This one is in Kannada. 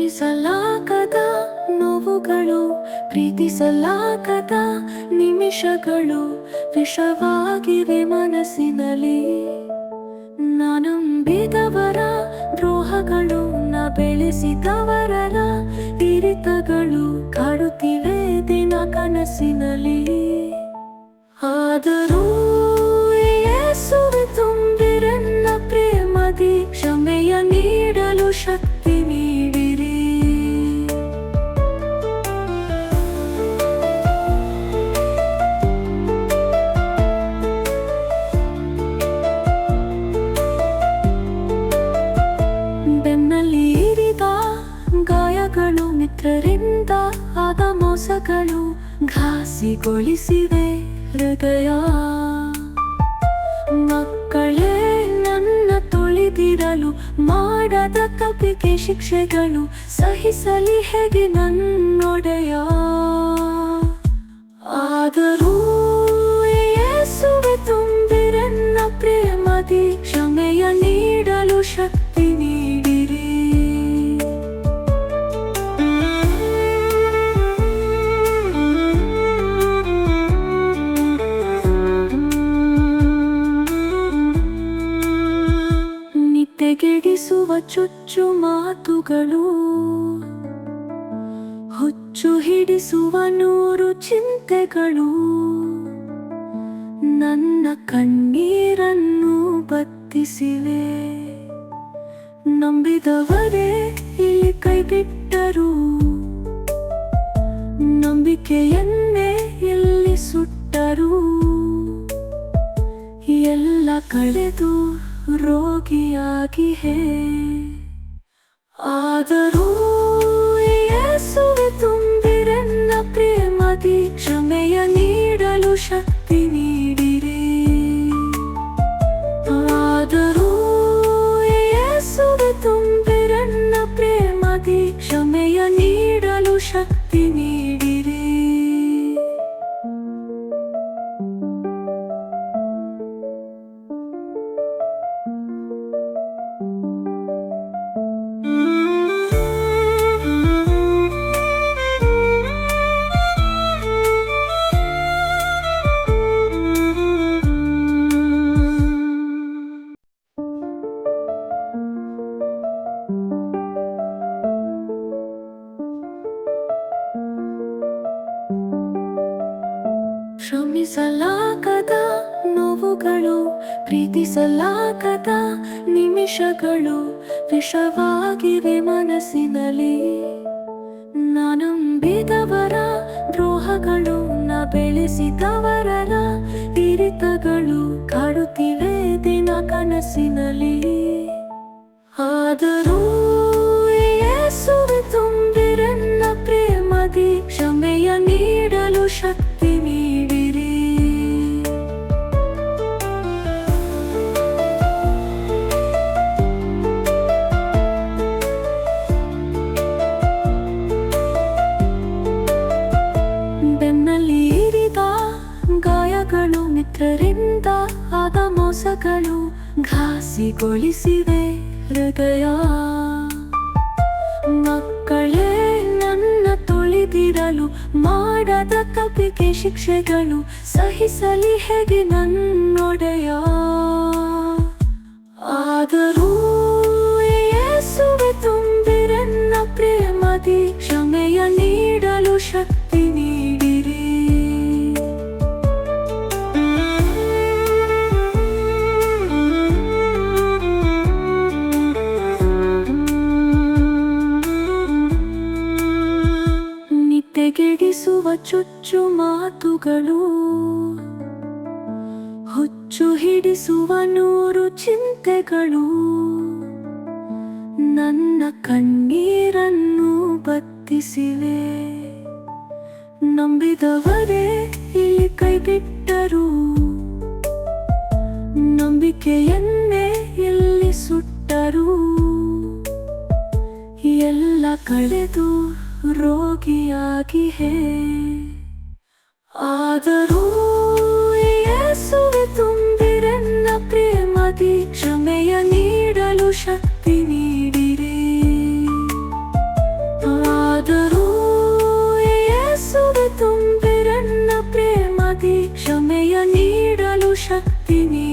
ಶ್ರಮಿಸಲಾಗದ ನೋವುಗಳು, ಪ್ರೀತಿಸಲಾಗದ ನಿಮಿಷಗಳು ವಿಷವಾಗಿವೆ ಮನಸ್ಸಿನಲ್ಲಿ. ನಾನಂಬಿದವರ ದ್ರೋಹಗಳು, ನ ಬೆಳೆಸಿದವರ ತೀರಿತಗಳು ಕಾಡುತ್ತಿವೆ ದಿನ ಕನಸಿನಲ್ಲಿ. ಆದರೂ ಯೇಸುವೆ ತುಂಬಿರನ್ನ ಪ್ರೇಮದಿ ಕ್ಷಮೆಯ ನೀಡಲು ಶಕ್ತಿ ಘಾಸಿಗೊಳಿಸಿವೆ ಹೃದಯ. ಮಕ್ಕಳೇ ನನ್ನ ತುಳಿದಿರಲು ಮಾಡದ ತಪ್ಪಿಗೆ ಶಿಕ್ಷೆಗಳು ಸಹಿಸಲಿ ಹೇಗೆ ನನ್ನೊಡೆಯ. ನಿತ್ಯಗೆಡಿಸುವ ಚುಚ್ಚು ಮಾತುಗಳು, ಹುಚ್ಚು ಹಿಡಿಸುವ ನೂರು ಚಿಂತೆಗಳು, ನನ್ನ ಕಣ್ಣೀರನ್ನು ಬತ್ತಿಸಿವೆ. ನಂಬಿದವರೇ ಇಲ್ಲಿ ಕೈ ಬಿಟ್ಟರು ನಂಬಿಕೆಯನ್ನೇ ಇಲ್ಲಿ ಸುಟ್ಟರು. ಎಲ್ಲ ಕಳೆದು ರೋಗಿಯಾಗಿ ಹೇ ಆದರೂ ಶ್ರಮಿಸಲಾಗದ ನೋವುಗಳು ಪ್ರೀತಿಸಲಾಗದ ನಿಮಿಷಗಳು ವಿಷವಾಗಿವೆ ಮನಸ್ಸಿನಲ್ಲಿ. ನಾನಂಬಿದವರ ದ್ರೋಹಗಳು ನ ಬೆಳೆಸಿದವರ ತೀರಿತಗಳು ಕಾಡುತ್ತಿವೆ ದಿನ ಕನಸಿನಲ್ಲಿ. ಮೋಸಗಳು ಘಾಸಿಗೊಳಿಸಿವೆ ಹೃದಯ. ಮಕ್ಕಳೇ ನನ್ನ ತುಳಿದಿರಲು ಮಾಡದ ತಪ್ಪಿಗೆ ಶಿಕ್ಷೆಗಳು ಸಹಿಸಲಿ ಹೇಗೆ ನನ್ನೊಡೆಯ. ಆದರೂ ನಿತ್ಯಗೆಡಿಸುವ ಚುಚ್ಚು ಮಾತುಗಳು, ಹುಚ್ಚು ಹಿಡಿಸುವ ನೂರು ಚಿಂತೆಗಳು, ನನ್ನ ಕಣ್ಣೀರನ್ನು ಬತ್ತಿಸಿವೆ. ನಂಬಿದವರೇ ಇಲ್ಲಿ ಕೈ ಬಿಟ್ಟರು ನಂಬಿಕೆಯನ್ನೇ ಇಲ್ಲಿ ಸುಟ್ಟರು. ಎಲ್ಲ ಕಳೆದು ರೋಗಿಯಾಗಿ ಹೇ ಆದರೂ ಯೇಸುವೆ ತುಂಬಿರೆನ್ನ ಪ್ರೇಮದಿ ಕ್ಷಮೆಯ ನೀಡಲು ಶಕ್ತಿ ನೀಡಿರಿ. ಆದರೂ ಯೇಸುವೆ ತುಂಬಿರೆನ್ನ ಪ್ರೇಮದಿ ಕ್ಷಮೆಯ ನೀಡಲು ಶಕ್ತಿ ನೀಡಿ